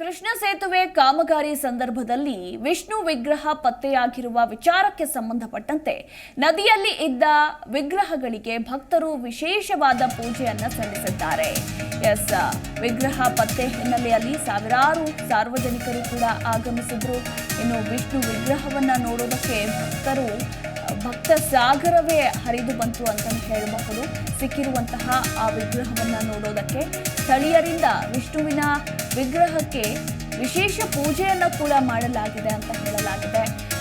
ಕೃಷ್ಣ ಸೇತುವೆ ಕಾಮಗಾರಿ ಸಂದರ್ಭದಲ್ಲಿ ವಿಷ್ಣು ವಿಗ್ರಹ ಪತ್ತೆಯಾಗಿರುವ ವಿಚಾರಕ್ಕೆ ಸಂಬಂಧಪಟ್ಟಂತೆ ನದಿಯಲ್ಲಿ ಇದ್ದ ವಿಗ್ರಹಗಳಿಗೆ ಭಕ್ತರು ವಿಶೇಷವಾದ ಪೂಜೆಯನ್ನ ಸಲ್ಲಿಸಿದ್ದಾರೆ. ಎಸ್, ವಿಗ್ರಹ ಪತ್ತೆ ಹಿನ್ನೆಲೆಯಲ್ಲಿ ಸಾವಿರಾರು ಸಾರ್ವಜನಿಕರು ಕೂಡ ಆಗಮಿಸಿದ್ರು. ಇನ್ನು ವಿಷ್ಣು ವಿಗ್ರಹವನ್ನ ನೋಡೋದಕ್ಕೆ ಭಕ್ತರು ಭಕ್ತ ಸಾಗರವೇ ಹರಿದು ಬಂತು ಅಂತ ಹೇಳಬಹುದು. ಸಿಕ್ಕಿರುವಂತಹ ಆ ವಿಗ್ರಹವನ್ನು ನೋಡೋದಕ್ಕೆ ಸ್ಥಳೀಯರಿಂದ ವಿಷ್ಣುವಿನ ವಿಗ್ರಹಕ್ಕೆ ವಿಶೇಷ ಪೂಜೆಯನ್ನು ಕೂಡ ಮಾಡಲಾಗಿದೆ ಅಂತ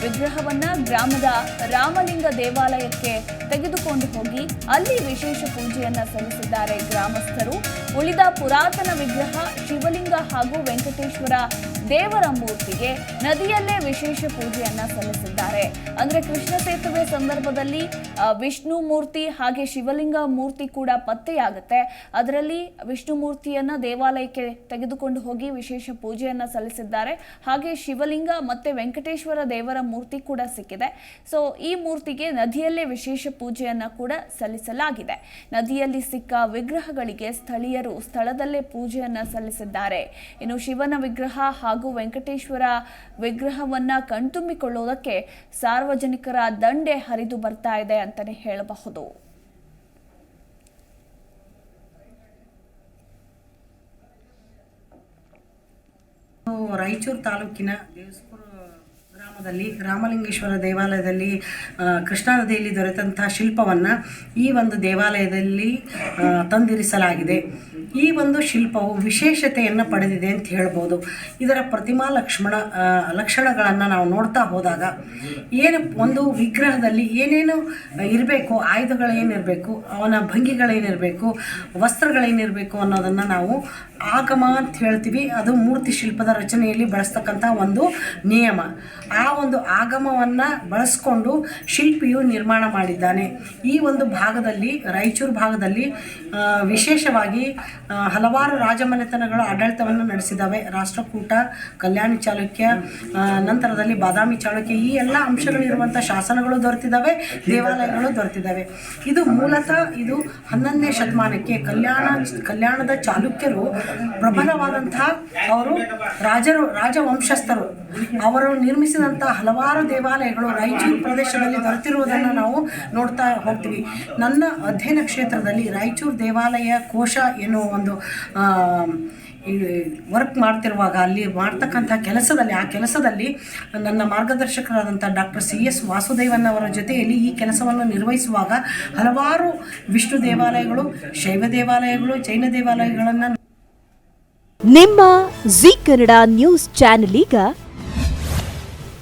ವಿಗ್ರಹವನ್ನ ಗ್ರಾಮದ ರಾಮಲಿಂಗ ದೇವಾಲಯಕ್ಕೆ ತೆಗೆದುಕೊಂಡು ಹೋಗಿ ಅಲ್ಲಿ ವಿಶೇಷ ಪೂಜೆಯನ್ನ ಸಲ್ಲಿಸಿದ್ದಾರೆ ಗ್ರಾಮಸ್ಥರು. ಉಳಿದ ಪುರಾತನ ವಿಗ್ರಹ ಶಿವಲಿಂಗ ಹಾಗೂ ವೆಂಕಟೇಶ್ವರ ದೇವರ ಮೂರ್ತಿಗೆ ನದಿಯಲ್ಲೇ ವಿಶೇಷ ಪೂಜೆಯನ್ನ ಸಲ್ಲಿಸಿದ್ದಾರೆ. ಅಂದ್ರೆ ಕೃಷ್ಣ ಸೇತುವೆ ಸಂದರ್ಭದಲ್ಲಿ ವಿಷ್ಣು ಮೂರ್ತಿ ಹಾಗೆ ಶಿವಲಿಂಗ ಮೂರ್ತಿ ಕೂಡ ಪತ್ತೆಯಾಗುತ್ತೆ. ಅದರಲ್ಲಿ ವಿಷ್ಣು ಮೂರ್ತಿಯನ್ನ ದೇವಾಲಯಕ್ಕೆ ತೆಗೆದುಕೊಂಡು ಹೋಗಿ ವಿಶೇಷ ಪೂಜೆಯನ್ನ ಸಲ್ಲಿಸಿದ್ದಾರೆ. ಹಾಗೆ ಶಿವಲಿಂಗ ಮತ್ತೆ ವೆಂಕಟೇಶ್ವರ ದೇವರ ಮೂರ್ತಿ ಕೂಡ ಸಿಕ್ಕಿದೆ. ಸೊ ಈ ಮೂರ್ತಿಗೆ ನದಿಯಲ್ಲೇ ವಿಶೇಷ ಪೂಜೆಯನ್ನು ಕೂಡ ಸಲ್ಲಿಸಲಾಗಿದೆ. ನದಿಯಲ್ಲಿ ಸಿಕ್ಕ ವಿಗ್ರಹಗಳಿಗೆ ಸ್ಥಳೀಯರು ಸ್ಥಳದಲ್ಲೇ ಪೂಜೆಯನ್ನು ಸಲ್ಲಿಸಿದ್ದಾರೆ. ಇನ್ನು ಶಿವನ ವಿಗ್ರಹ ಹಾಗೂ ವೆಂಕಟೇಶ್ವರ ವಿಗ್ರಹವನ್ನ ಕಣ್ತುಂಬಿಕೊಳ್ಳುವುದಕ್ಕೆ ಸಾರ್ವಜನಿಕರ ದಂಡೆ ಹರಿದು ಬರ್ತಾ ಇದೆ ಅಂತಾನೆ ಹೇಳಬಹುದು. ರಾಯಚೂರು ತಾಲೂಕಿನ ದೇವಸ್ಪುರ ಗ್ರಾಮದಲ್ಲಿ ರಾಮಲಿಂಗೇಶ್ವರ ದೇವಾಲಯದಲ್ಲಿ ಕೃಷ್ಣಾ ನದಿಯಲ್ಲಿ ದೊರೆತಂತಹ ಶಿಲ್ಪವನ್ನು ಈ ಒಂದು ದೇವಾಲಯದಲ್ಲಿ ತಂದಿರಿಸಲಾಗಿದೆ. ಈ ಒಂದು ಶಿಲ್ಪವು ವಿಶೇಷತೆಯನ್ನು ಪಡೆದಿದೆ ಅಂತ ಹೇಳ್ಬೋದು. ಇದರ ಪ್ರತಿಮಾ ಲಕ್ಷ್ಮಣ ಲಕ್ಷಣಗಳನ್ನು ನಾವು ನೋಡ್ತಾ ಹೋದಾಗ, ಏನು ಒಂದು ವಿಗ್ರಹದಲ್ಲಿ ಏನೇನು ಇರಬೇಕು, ಆಯುಧಗಳೇನಿರಬೇಕು, ಅವನ ಭಂಗಿಗಳೇನಿರಬೇಕು, ವಸ್ತ್ರಗಳೇನಿರಬೇಕು ಅನ್ನೋದನ್ನು ನಾವು ಆಗಮ ಅಂತ ಹೇಳ್ತೀವಿ. ಅದು ಮೂರ್ತಿ ಶಿಲ್ಪದ ರಚನೆಯಲ್ಲಿ ಬಳಸ್ತಕ್ಕಂಥ ಒಂದು ನಿಯಮ. ಆ ಒಂದು ಆಗಮವನ್ನು ಬಳಸ್ಕೊಂಡು ಶಿಲ್ಪಿಯು ನಿರ್ಮಾಣ ಮಾಡಿದ್ದಾನೆ. ಈ ಒಂದು ಭಾಗದಲ್ಲಿ, ರಾಯಚೂರು ಭಾಗದಲ್ಲಿ ವಿಶೇಷವಾಗಿ ಹಲವಾರು ರಾಜಮನೆತನಗಳು ಆಡಳಿತವನ್ನು ನಡೆಸಿದ್ದಾವೆ ರಾಷ್ಟ್ರಕೂಟ, ಕಲ್ಯಾಣಿ ಚಾಲುಕ್ಯ ನಂತರದಲ್ಲಿ ಬಾದಾಮಿ ಚಾಲುಕ್ಯ, ಈ ಎಲ್ಲ ಅಂಶಗಳಿರುವಂಥ ಶಾಸನಗಳು ದೊರೆತಿದ್ದಾವೆ, ದೇವಾಲಯಗಳು ದೊರೆತಿದ್ದಾವೆ. ಇದು ಮೂಲತಃ ಇದು ಹನ್ನೊಂದನೇ ಶತಮಾನಕ್ಕೆ ಕಲ್ಯಾಣ, ಕಲ್ಯಾಣದ ಚಾಲುಕ್ಯರು ಪ್ರಬಲವಾದಂತಹ ಅವರು ರಾಜರು, ರಾಜವಂಶಸ್ಥರು. ಅವರು ನಿರ್ಮಿಸಿದಂಥ ಹಲವಾರು ದೇವಾಲಯಗಳು ರಾಯಚೂರು ಪ್ರದೇಶದಲ್ಲಿ ದೊರೆತಿರುವುದನ್ನು ನಾವು ನೋಡ್ತಾ ಹೋಗ್ತೀವಿ. ನನ್ನ ಅಧ್ಯಯನ ಕ್ಷೇತ್ರದಲ್ಲಿ ರಾಯಚೂರು ದೇವಾಲಯ ಕೋಶ ಎನ್ನುವ ಒಂದು ವರ್ಕ್ ಮಾಡ್ತಿರುವಾಗ ಅಲ್ಲಿ ಮಾಡ್ತಕ್ಕಂಥ ಕೆಲಸದಲ್ಲಿ, ಆ ಕೆಲಸದಲ್ಲಿ ನನ್ನ ಮಾರ್ಗದರ್ಶಕರಾದಂಥ ಡಾಕ್ಟರ್ ಸಿ ಎಸ್ ವಾಸುದೇವನ್ ಅವರ ಜೊತೆಯಲ್ಲಿ ಈ ಕೆಲಸವನ್ನು ನಿರ್ವಹಿಸುವಾಗ ಹಲವಾರು ವಿಷ್ಣು ದೇವಾಲಯಗಳು, ಶೈವ ದೇವಾಲಯಗಳು, ಜೈನ ದೇವಾಲಯಗಳನ್ನು ನಿಮ್ಮ ಜಿ ಕನ್ನಡ ನ್ಯೂಸ್ ಚಾನೆಲ್ ಈಗ